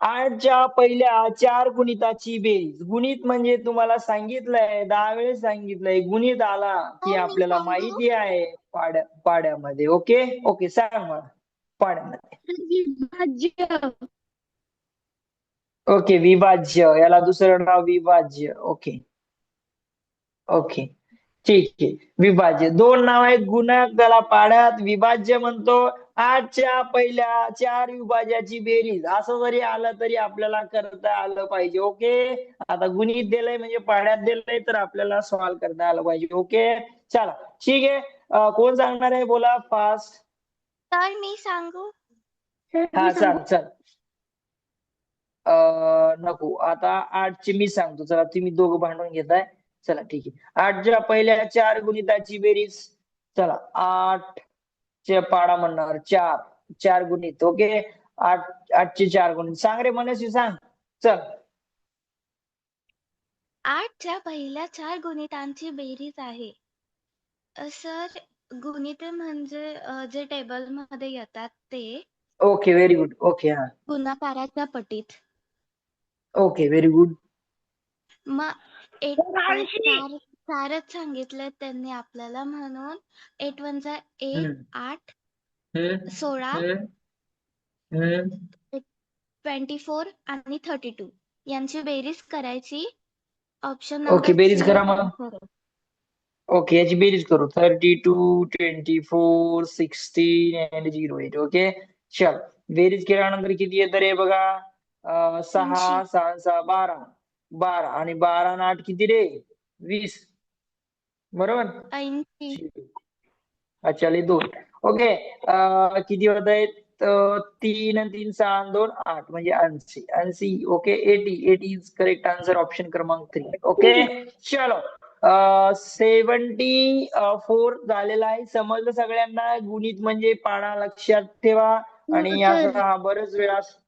आठच्या पहिल्या चार गुणिताची बेरीज. गुणित म्हणजे तुम्हाला सांगितलंय दहा वेळेस सांगितलंय. गुणित आला की आपल्याला? माहिती आहे पाड्या पाड्यामध्ये. ओके? ओके सांग मला. पाड्यामध्ये. विभाज्य. ओके विभाज्य. याला दुसरं नाव विभाज्य. ओके. ओके. ठीक आहे. विभाज्य. दोन नाव आहेत. गुणक त्याला पाड्यात विभाज्य म्हणतो. आठच्या पहिल्या चार विभाज्याची बेरीज. असं जरी आलं तरी आपल्याला करता आलं पाहिजे ओके? आता गुणित दिलंय म्हणजे पाड्यात दिलंय तर आपल्याला सॉल्व्ह करता आलं पाहिजे ओके? चला ठीक आहे. कोण सांगणार आहे? बोला फास्ट तर मी सांगू? हा सांग चल. अं, नको. आता आठची मी सांगतो. चला तुम्ही दोघं भांडून घेताय. चला ठीक आहे. आठच्या पहिल्या चार गुणिताची बेरीज. चला आठ. चे पाडा म्हणणार चार चार गुणित ओके? आठ आठचे चार गुणित. सांग रे मनस्वी सांग. चल. आठच्या पहिल्या चार गुणितांची बेरीज आहे. अ, सर गुणित म्हणजे अ, जे टेबलमध्ये येतात ते ओके व्हेरी गुड. ओके हा. गुणाकाराच्या पटीत. Okay very good. मग एट चार चारच सांगितले त्यांनी आपल्याला म्हणून. एट वनचा एट हम्म. आठ हम्म. सोळा हम्म. हम्म. ट्वेंटी फोर आणि थर्टी टू यांची बेरीज करायची ऑप्शन ओके, बेरीज करा मग. ओके याची बेरीज करू. Thirty two twenty four sixteen and zero eight okay? चल. बेरीज केल्यानंतर किती येतं रे बघा? अं, सहा ऐंशी. सहा सहा बारा. बारा. आणि बारा आणि आठ किती रे? वीस. बरोबर? ऐंशी अच्छा लय दोन ओके अं, किती होत आहेत? अं, तीन आणि तीन सहा आणि दोन आठ म्हणजे ऐंशी. ऐंशी okay eighty. Eighty is correct answer option क्रमांक थ्री ओके चलो. सेवन्टी फोर झालेला आहे. समजलं सगळ्यांना? गुणित म्हणजे पाडा लक्षात ठेवा. आणि हो. असं हा बरेच वेळा